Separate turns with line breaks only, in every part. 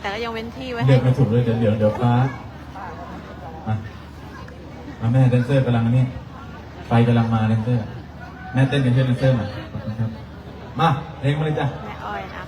แต่ก็ยังเว้นที่ไว้
เลื
ให้
อกไม่ถูกเลยเดี๋ยวเดี๋ยวเดี๋ยวฟ้ามามาแม่แดนเซอร์กำลังนี่ไฟกำลังมาแดนเซอร์แม่เต้นกันช่วยแดนเซอร์หน่อยขอบคุณครับ มาเพลงมาเลยจ้ะ
แม่อ้อยนะ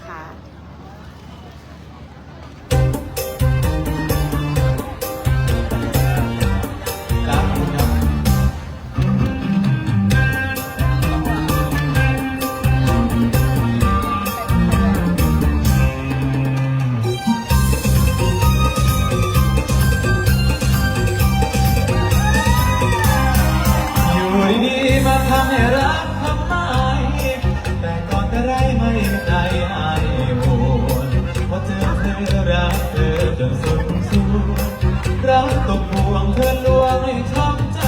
รักตกห่วงเธอลวงให้ช้ำใจ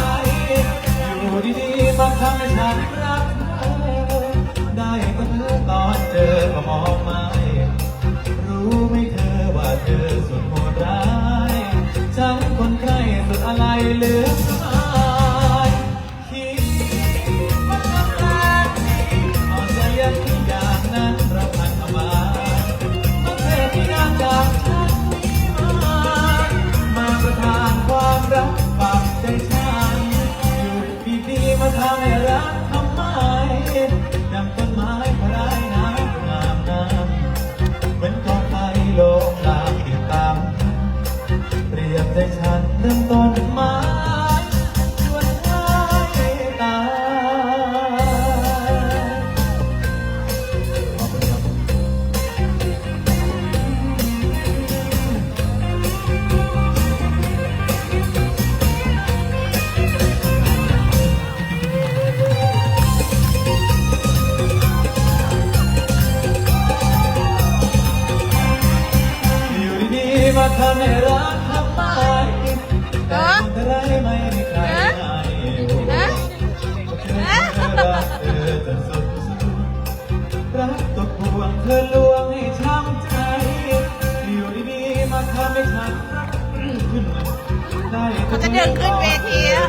อยู่ดีๆมาทำให้ฉันรักเธอได้ก็เธอตอนเจอก็มองไม่รู้ไหมเธอว่าเธอสุดโหดร้าย ฉันคนใครสุดอะไรเหลือ ดีๆมาทำให้รักทำไมแต่คนไรไม่มีใครให้รักเธอจนสุดรักตกห่วงเธอลวงให้ช้ำใจอยู่ดีๆมาทำให้ฉันรักขึ้นได้
เขาจะเดินขึ้นเวทีอะ